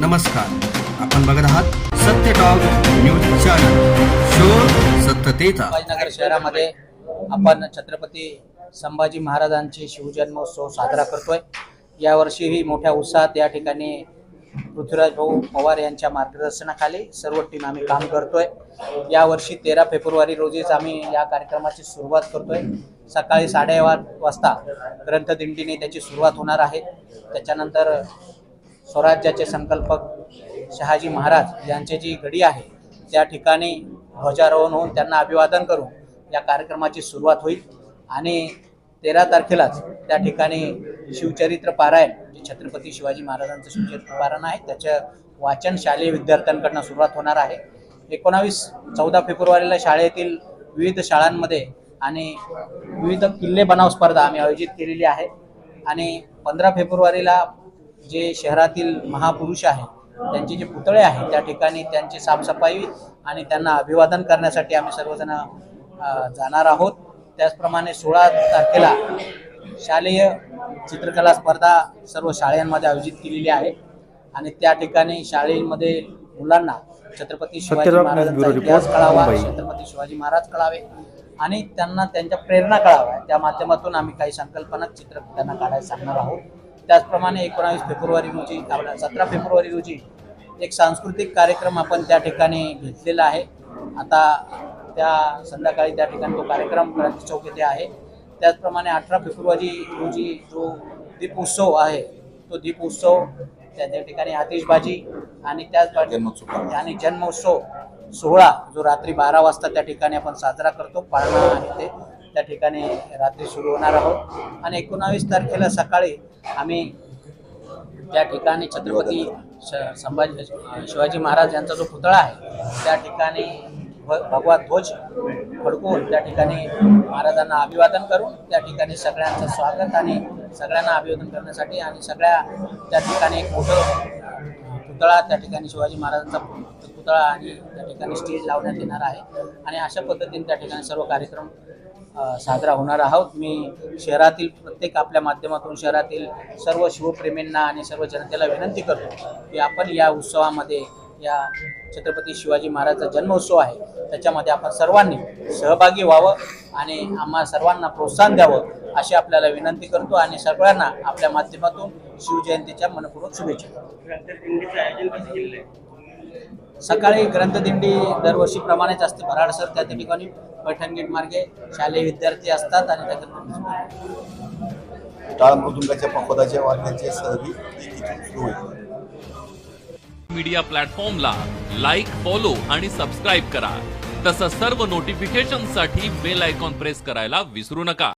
नमस्कार. आपण बघत आहात सत्य टॉक न्यूज चॅनल शोध सत्यतेचा. संभाजीनगर शहरामध्ये आपण छत्रपती संभाजी महाराजांचे शिवजन्मोत्सव साजरा करतोय. यावर्षीही मोठ्या उत्साहात या ठिकाणी पृथ्वीराज भाऊ पवार यांच्या मार्गदर्शनाखाली सर्व टीम आम्ही काम करतोय. यावर्षी तेरा फेब्रुवारी रोजीच आम्ही या कार्यक्रमाची सुरुवात करतोय. सकाळी साडेआठ वाजता ग्रंथदिंडीने त्याची सुरुवात होणार आहे. त्याच्यानंतर स्वराज्याचे संकल्पक शहाजी महाराज यांची जी घडी आहे त्या ठिकाणी ध्वजारोहण होऊन त्यांना अभिवादन करून या कार्यक्रमाची सुरुवात होईल. आणि तेरा तारखेलाच त्या ठिकाणी शिवचरित्र पारायण जे छत्रपती शिवाजी महाराजांचं शिवचरित्र पारायण आहे त्याचं वाचन शालेय विद्यार्थ्यांकडनं सुरुवात होणार आहे. एकोणावीस चौदा फेब्रुवारीला शाळेतील विविध शाळांमध्ये आणि विविध किल्ले बनाव स्पर्धा आम्ही आयोजित केलेली आहे. आणि पंधरा फेब्रुवारीला जे शहरातील महापुरुष आहे त्यांचे जे पुतळे आहेत त्या ठिकाणी त्यांची साफसफाई आणि त्यांना अभिवादन करण्यासाठी आम्ही सर्वजण जाणार आहोत. त्याचप्रमाणे सोळा तारखेला शालेय चित्रकला स्पर्धा सर्व शाळांमध्ये आयोजित केलेली आहे आणि त्या ठिकाणी शाळेमध्ये मुलांना छत्रपती शिवाजी महाराजांचा इतिहास रिपोर्ट, कळावा. छत्रपती शिवाजी महाराज कळावे आणि त्यांना त्यांच्या प्रेरणा कळाव्या. त्या माध्यमातून आम्ही काही संकल्पना चित्र त्यांना काढायला सांगणार आहोत. त्याचप्रमाणे एकोणावीस फेब्रुवारी रोजी आपल्या सतरा फेब्रुवारी रोजी एक सांस्कृतिक कार्यक्रम आपण त्या ठिकाणी घेतलेला आहे. आता त्या संध्याकाळी त्या ठिकाणी तो कार्यक्रम क्रांती चौक येथे आहे. त्याचप्रमाणे अठरा फेब्रुवारी रोजी जो दीपोत्सव आहे तो दीपोत्सव त्या त्या ठिकाणी आतिषबाजी आणि त्याच आणि जन्मोत्सव सोहळा जो रात्री बारा वाजता त्या ठिकाणी आपण साजरा करतो पाळणा आहे ते त्या ठिकाणी रात्री सुरू होणार आहोत. आणि एकोणावीस तारखेला सकाळी आम्ही त्या ठिकाणी छत्रपती श- संभाजी शिवाजी महाराज यांचा जो पुतळा आहे त्या ठिकाणी भ- भगवा ध्वज फडकून त्या ठिकाणी महाराजांना अभिवादन करून त्या ठिकाणी सगळ्यांचं स्वागत आणि सगळ्यांना अभिवादन करण्यासाठी आणि सगळ्या त्या ठिकाणी एक मोठं पुतळा त्या ठिकाणी शिवाजी महाराजांचा पुतळा आणि त्या ठिकाणी स्टेज लावण्यात येणार आहे. आणि अशा पद्धतीने त्या ठिकाणी सर्व कार्यक्रम साजरा होणार आहोत. मी शहरातील प्रत्येक आपल्या माध्यमातून शहरातील सर्व शिवप्रेमींना आणि सर्व जनतेला विनंती करतो की आपण या उत्सवामध्ये या छत्रपती शिवाजी महाराजचा जन्मोत्सव आहे. त्याच्यामध्ये आपण सर्वांनी सहभागी व्हावं आणि आम्हा सर्वांना प्रोत्साहन द्यावं अशी आपल्याला विनंती करतो आणि सगळ्यांना आपल्या माध्यमातून शिवजयंतीच्या मनपूर्वक शुभेच्छा. सकाळी ग्रंथदिंडी दरवर्षीप्रमाणेच असते भराडसर त्या त्या ठिकाणी पैठण गेट मार्गे शालेय विद्यार्थी असतात आणि त्या टाळ मृदुंगाच्या वाद्याचे सुरू होईल मीडिया प्लॅटफॉर्मला लाईक फॉलो आणि सबस्क्राईब करा. तसंच सर्व नोटिफिकेशनसाठी बेल आयकॉन प्रेस करायला विसरू नका.